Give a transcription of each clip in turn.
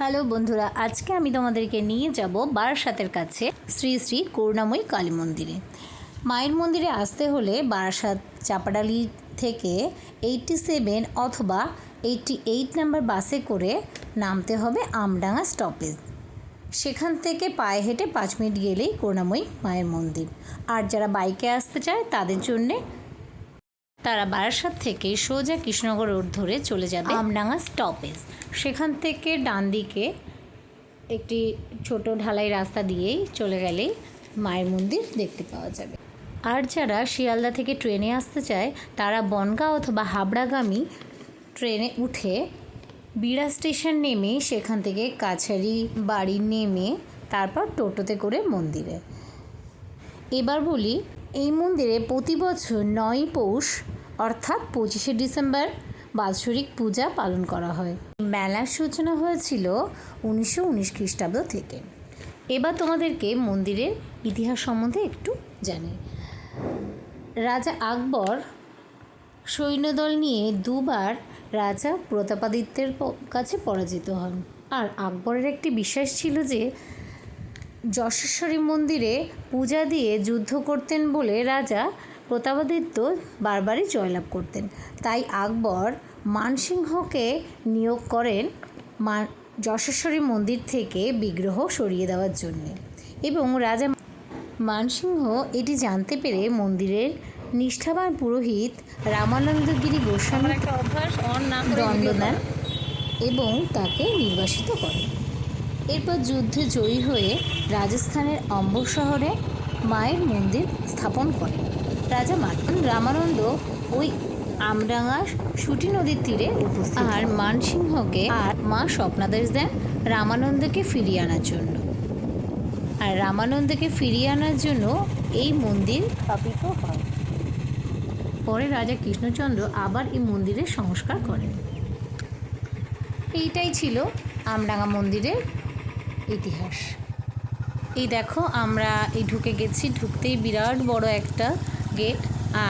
Hello বন্ধুরা, আজকে আমি তোমাদেরকে নিয়ে যাব বারাসাতের কাছে শ্রী শ্রী করুণাময়ী কালী মন্দিরে। মায়ের মন্দিরে আসতে হলে বারাসাত চাপাডালি থেকে এইটটি সেভেন অথবা এইটটি এইট নাম্বার বাসে করে নামতে হবে আমডাঙ্গা স্টপেজ সেখান থেকে পায়ে হেঁটে পাঁচ মিনিট গেলেই করুণাময়ী মায়ের মন্দির। আর যারা বাইকে আসতে চায় তাদের জন্যে তারা বারাসাত থেকে সোজা কৃষ্ণনগর রোড ধরে চলে যাবে আমডাঙ্গা স্টপেজ। সেখান থেকে ডান দিকে একটি ছোট ঢালাই রাস্তা দিয়েই চলে গেলেই মায়ের মন্দির দেখতে পাওয়া যাবে। আর যারা শিয়ালদা থেকে ট্রেনে আসতে চায়, তারা বনগাঁ অথবা হাবড়াগামী ট্রেনে উঠে বিড়া স্টেশন নেমে সেখান থেকে কাছারি বাড়ি নেমে তারপর টোটোতে করে মন্দিরে। এবার বলি এই মন্দিরে প্রতি বছর নয় পৌষ, অর্থাৎ পঁচিশে ডিসেম্বর বাৎসরিক পূজা পালন করা হয়। মেলার সূচনা হয়েছিল উনিশশো উনিশ খ্রিস্টাব্দ থেকে। এবার তোমাদেরকে মন্দিরের ইতিহাস সম্বন্ধে একটু জানি। রাজা আকবর সৈন্যদল নিয়ে দুবার রাজা প্রতাপাদিত্যের কাছে পরাজিত হন। আর আকবরের একটি বিশ্বাস ছিল যে যশেশ্বরী মন্দিরে পূজা দিয়ে যুদ্ধ করতেন বলে রাজা প্রতাপাদিত্য বারবারই জয়লাভ করতেন। তাই আকবর মানসিংহকে নিয়োগ করেন মা যশেশ্বরী মন্দির থেকে বিগ্রহ সরিয়ে দেওয়ার জন্যে এবং রাজা মানসিংহ এটি জানতে পেরে মন্দিরের নিষ্ঠাবান পুরোহিত রামানন্দগিরি গোস্বামী দণ্ড দেন এবং তাকে নির্বাসিত করেন। এরপর যুদ্ধে জয়ী হয়ে রাজস্থানের অম্বর শহরে মায়ের মন্দির স্থাপন করেন। রাজা মার্তন রামানন্দ ওই আমডাঙ্গা সুটি নদীর তীরে উপস্থিত আর মানসিংহকে আর মা স্বপ্নাদেশ দেন রামানন্দকে ফিরিয়ে আনার জন্য। আর রামানন্দকে ফিরিয়ে আনার জন্য এই মন্দির স্থাপিত হয়। পরে রাজা কৃষ্ণচন্দ্র আবার এই মন্দিরের সংস্কার করেন। এইটাই ছিল আমডাঙ্গা মন্দিরের ইতিহাস। এই দেখো, আমরা এই ঢুকে গেছি, ঢুকতেই বিরাট বড় একটা গেট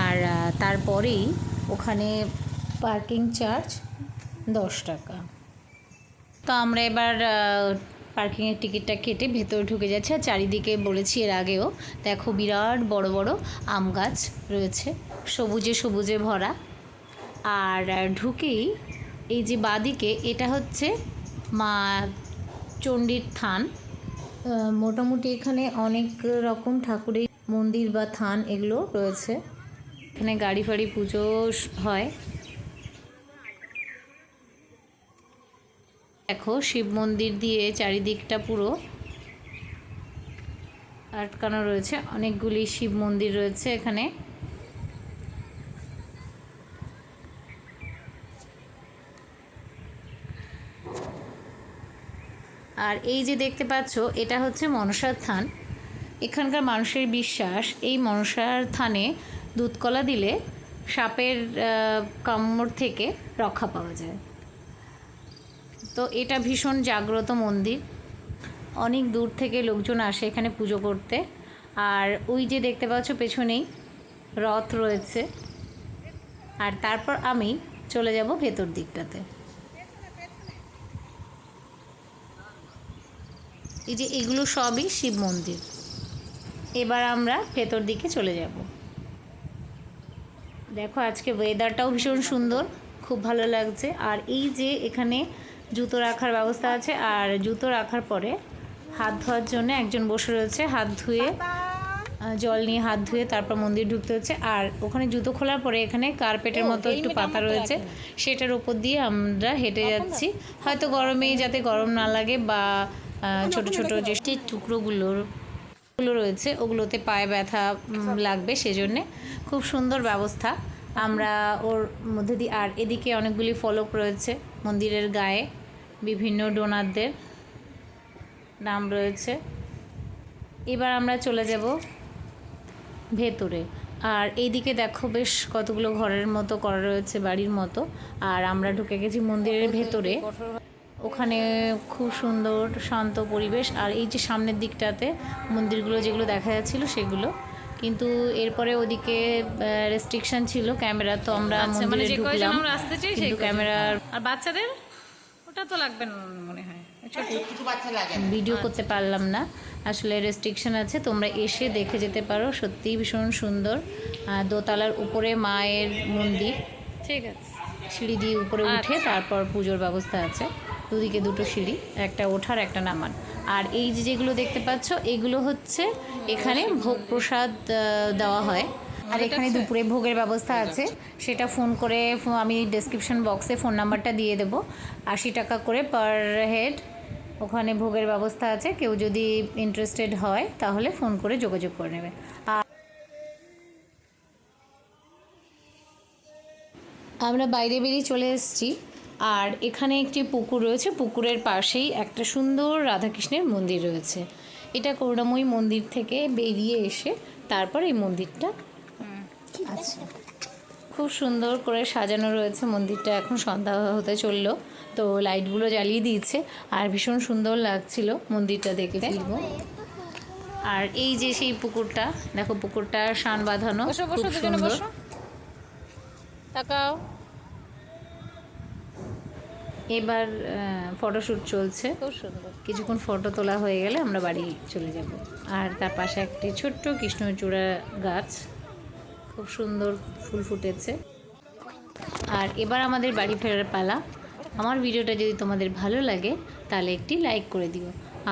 আর তারপরেই ওখানে পার্কিং চার্জ দশ টাকা। তো আমরা এবার পার্কিংয়ের টিকিটটা কেটে ভেতরে ঢুকে যাচ্ছি, আর চারিদিকে বলেছি এর আগেও, দেখো বিরাট বড় বড় আম গাছ রয়েছে, সবুজে সবুজে ভরা। আর ঢুকেই এই যে বাদিকে, এটা হচ্ছে মা চণ্ডীর থান? মোটামুটি এখানে অনেক রকম ঠাকুরের মন্দির বা থান এগুলো রয়েছে। এখানে গাড়ি ফাড়ি পুজো হয়। দেখো, শিব মন্দির দিয়ে চারিদিকটা পুরো আটকানো রয়েছে। অনেকগুলি শিব মন্দির রয়েছে এখানে। আর এই যে দেখতে পাচ্ছ, এটা হচ্ছে মনসার থান। এখানকার মানুষের বিশ্বাস, এই মনসার থানে দুধকলা দিলে সাপের কামড় থেকে রক্ষা পাওয়া যায়। তো এটা ভীষণ জাগ্রত মন্দির। অনেক দূর থেকে লোকজন আসে এখানে পুজো করতে। আর ওই যে দেখতে পাচ্ছ, পেছনেই রথ রয়েছে। আর তারপর আমি চলে যাব ভেতর দিকটাতে। এই যে এগুলো সবই শিব মন্দির। এবার আমরা ভেতর দিকে চলে যাব। দেখো আজকে ওয়েদারটাও ভীষণ সুন্দর খুব ভালো লাগছে। আর এই যে এখানে জুতো রাখার ব্যবস্থা আছে আর জুতো রাখার পরে হাত ধোয়ার জন্য একজন বসে রয়েছে হাত ধুয়ে জল নিয়ে হাত ধুয়ে তারপর মন্দির ঢুকতে হচ্ছে। আর ওখানে জুতো খোলার পরে এখানে কার্পেটের মতো একটু পাতা রয়েছে সেটার উপর দিয়ে আমরা হেঁটে যাচ্ছি। হয়তো গরমেই যাতে গরম না লাগে বা ছোট ছোট যে টুকরোগুলোরগুলো রয়েছে ওগুলোতে পায়ে ব্যথা লাগবে সেজন্যে। খুব সুন্দর ব্যবস্থা। আমরা ওর মধ্যে দিয়ে আর এদিকে অনেকগুলি ফলক রয়েছে মন্দিরের গায়ে বিভিন্ন ডোনারদের নাম রয়েছে। এবার আমরা চলে যাব ভেতরে। আর এইদিকে দেখো বেশ কতগুলো ঘরের মতো করা রয়েছে বাড়ির মতো। আর আমরা ঢুকে গেছি মন্দিরের ভেতরে। ওখানে খুব সুন্দর শান্ত পরিবেশ। আর এই যে সামনের দিকটাতে মন্দিরগুলো যেগুলো দেখা যাচ্ছিল সেগুলো। কিন্তু এরপরে ওদিকে রেস্ট্রিকশন ছিল ক্যামেরা তো আমরা আচ্ছা মানে যে কয়জন আমরা আসতে চাই সেই ক্যামেরার আর বাচ্চাদের? ওটা তো লাগবে না মনে হয়। ছোট বাচ্চা লাগে ভিডিও করতে পারলাম না। আসলে রেস্ট্রিকশন আছে তোমরা এসে দেখে যেতে পারো। সত্যিই ভীষণ সুন্দর। দোতলার উপরে মায়ের মন্দির। ঠিক আছে। সিঁড়ি দিয়ে উপরে উঠে তারপর পুজোর ব্যবস্থা আছে। দুদিকে দুটো সিঁড়ি একটা ওঠার একটা নামান আর এই যে যেগুলো দেখতে পাচ্ছ এগুলো হচ্ছে এখানে ভোগ প্রসাদ দেওয়া হয়। আর এখানে দুপুরে ভোগের ব্যবস্থা আছে। সেটা ফোন করে আমি ডেসক্রিপশন বক্সে ফোন নাম্বারটা দিয়ে দেবো। আশি টাকা করে পার হেড ওখানে ভোগের ব্যবস্থা আছে। কেউ যদি ইন্টারেস্টেড হয় তাহলে ফোন করে যোগাযোগ করে নেবে। আর আমরা বাইরে বেরিয়ে চলে এসেছি। আর এখানে একটি পুকুর রয়েছে। পুকুরের পাশেই একটা সুন্দর রাধাকৃষ্ণের মন্দির রয়েছে। এটা করুণাময়ী মন্দির থেকে বেরিয়ে এসে তারপর এই মন্দিরটা আছে। খুব সুন্দর করে সাজানো রয়েছে মন্দিরটা। এখন সন্ধ্যা হতে চলল তো লাইটগুলো জ্বালিয়ে দিয়েছে আর ভীষণ সুন্দর লাগছিল মন্দিরটা দেখতে। আর এই যে সেই পুকুরটা দেখো পুকুরটা শান বাঁধানো বসো খুব সুন্দর। তাকাও। এবার ফটোশ্যুট চলছে। খুব সুন্দর। কিছুক্ষণ ফটো তোলা হয়ে গেলে আমরা বাড়ি চলে যাব। আর তার পাশে একটি ছোট্ট কৃষ্ণচূড়া গাছ। খুব সুন্দর ফুল ফুটেছে। আর এবার আমাদের বাড়ি ফেরার পালা। আমার ভিডিওটা যদি তোমাদের ভালো লাগে তাহলে একটি লাইক করে দিও।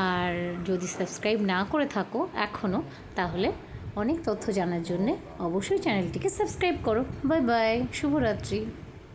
আর যদি সাবস্ক্রাইব না করে থাকো এখনও তাহলে অনেক তথ্য জানার জন্যে অবশ্যই চ্যানেলটিকে সাবস্ক্রাইব করো। বাই বাই শুভরাত্রি।